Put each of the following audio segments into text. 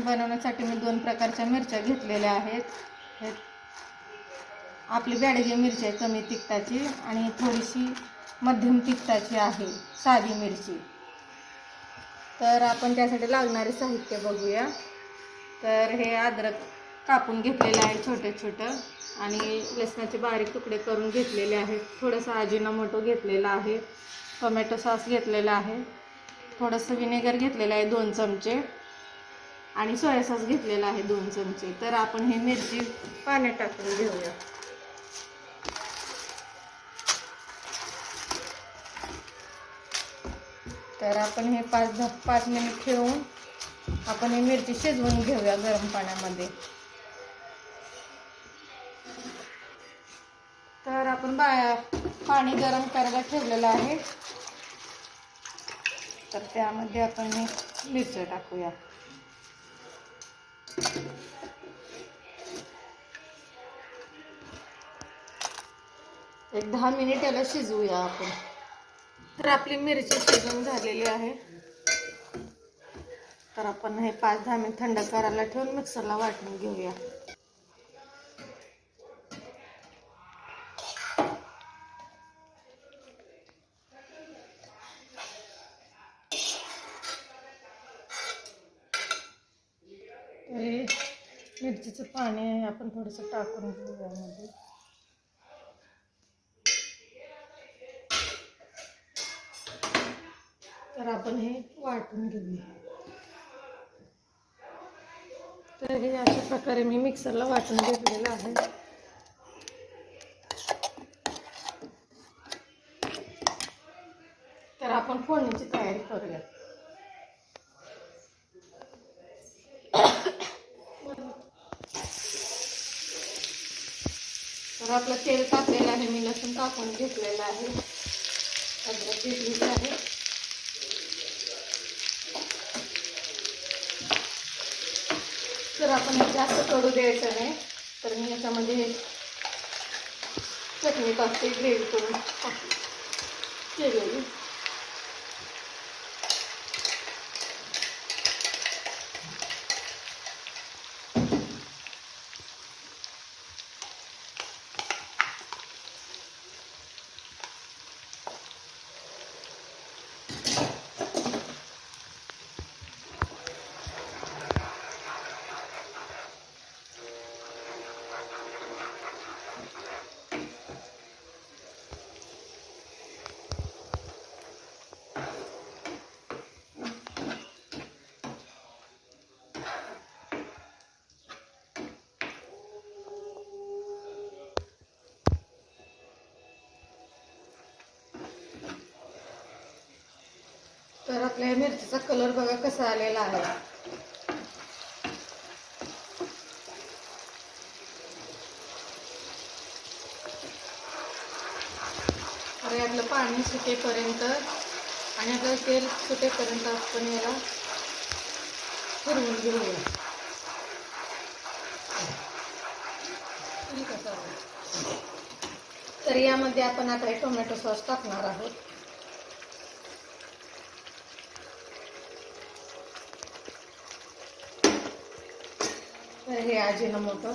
बनवण्यासाठी मी दोन प्रकारच्या मिरच्या घेतलेल्या आहेत. हे आपली बॅडगी मिरची आहे कमी तिखटाची आणि थोडीशी मध्यम तिखटाची आहे साधी मिरची. तर आपण त्यासाठी लागणारे साहित्य बघूया. तर हे अद्रक कापून घेतलेलं आहे छोटे छोटं आणि लसणाचे बारीक तुकडे करून घेतलेले आहेत. थोडंसं अजिनोमोटो घेतलेला आहे. टोमॅटो सॉस घेतलेला आहे. थोडंसं विनेगर घेतलेलं आहे दोन चमचे. आणि सोया सॉस घेतलेला आहे दोन चमचे. तर आपण हे मिरची पाण्यात टाकून घेऊया. तर आपण हे पाच दहा पाच मिनिट ठेवून आपण ही मिरची शिजवून घेऊया गरम पाण्यामध्ये. तर आपण बा पाणी गरम करायला ठेवलेलं आहे. तर त्यामध्ये आपण हे मिरच्या टाकूया. एक दहा मिनिट याला शिजवूया आपण. तर आपली मिरची शिजून झालेली आहे. तर आपण हे पाच दहा मिनिट थंड करायला ठेवून मिक्सरला वाटून घेऊया. हे मिरचीचं पाणी आहे आपण थोडंसं टाकून घेऊ यामध्ये. तर आपण हे वाटून घेऊया. तर हे अशा प्रकारे मी मिक्सरला वाटून घेतलेलं आहे. तर आपण फोडणीची तयारी करूया. तर आपलं तेल टाकलेलं आहे मी लसूण टाकून घेतलेलं आहे. अद्रक घेतलेलं आहे. तर आपण जास्त कडू द्यायचं नाही तर मी याच्यामध्ये चटणी टाकते ग्रेव्ही करून टाकते. केलेली तर आपल्या मिरचीचा कलर बघा कसा आलेला आहे. अरे आपलं पाणी सुटेपर्यंत आणि आपलं तेल सुटेपर्यंत आपण याला फिरवून घेऊया. ठीक आहे, तर यामध्ये आपण आता हे टोमॅटो सॉस टाकणार आहोत. तर हे अजिनोमोटो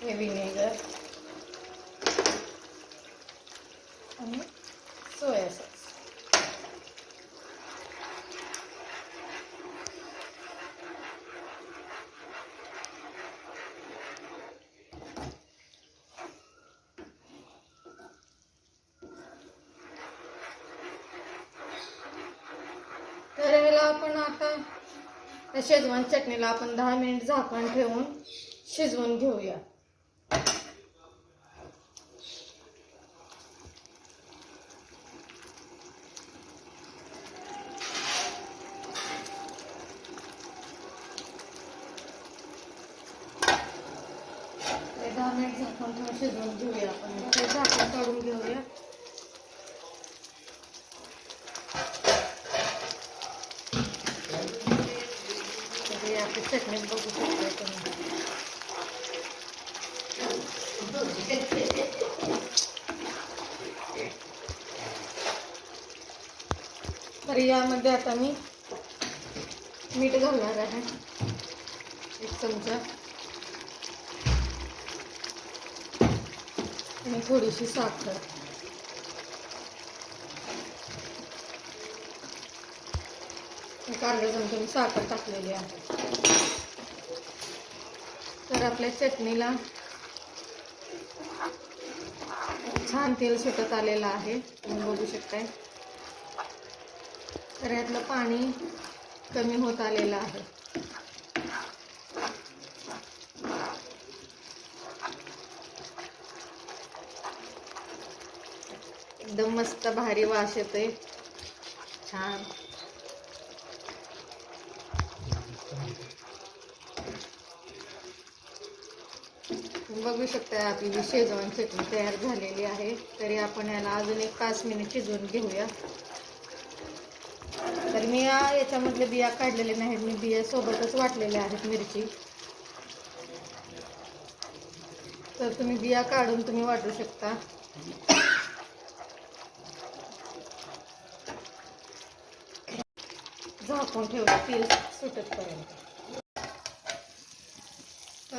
हे विनेगर. आणि सोया सॉस. तर ह्याला आपण आता त्या शेजवान चटणीला आपण दहा मिनिट झाकण ठेवून शिजवून घेऊया. ते दहा मिनिट झाकण ठेवून शिजवून घेऊया आपण. झाकण काढून घेऊया तर हे आपली चटणी बघू शकता तुम्ही तर यामध्ये आता मी मीठ घालणार आहे. एक चमचा. आणि थोडीशी साखर. एक अर्धा चमचा मी साखर टाकलेली आहे. तर आपल्या चटणीला छान तेल सुटत आलेलं आहे. तुम्ही बघू शकताय. तर यातलं पाणी कमी होत आलेलं आहे. एकदम मस्त भारी वास येतोय. छान. बघू शकता आपली शेजवान चटणी तयार झालेली आहे. तरी आपण याला अजून एक पाच मिनिट शिजवून घेऊया. तर मी या याच्यामधले बिया काढलेले नाहीत मी बिया सोबतच वाटलेल्या आहेत मिरची. तर तुम्ही बिया काढून तुम्ही वाटू शकता. झाकून ठेवलं तेल सुटतपर्यंत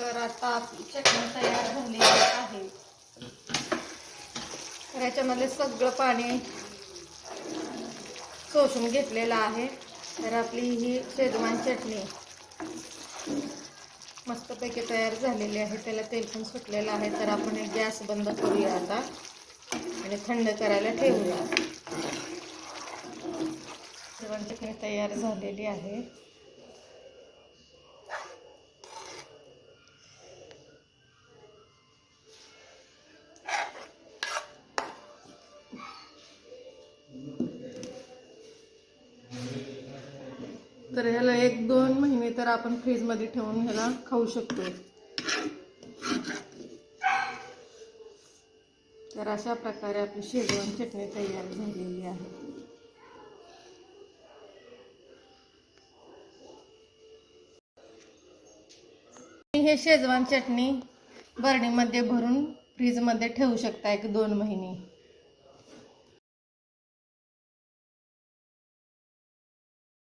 तर आता आपली चटणी तयार झालेली आहे. तर याच्यामध्ये सगळं पाणी शोषून घेतलेलं आहे. तर आपली ही शेजवान चटणी मस्तपैकी तयार झालेली आहे. त्याला तेल पण सुटलेलं आहे. तर आपण एक गॅस बंद करूया आता. आणि थंड करायला ठेवूया. शेजवान चटणी तयार झालेली आहे. आपण फ्रीजमध्ये ठेवून ह्याला खाऊ शकतो तर अशा प्रकारे आपली शेजवान चटणी तयार झालेली आहे. हे शेजवान चटणी बरणीमध्ये भरून फ्रीजमध्ये ठेवू शकता एक दोन महिने.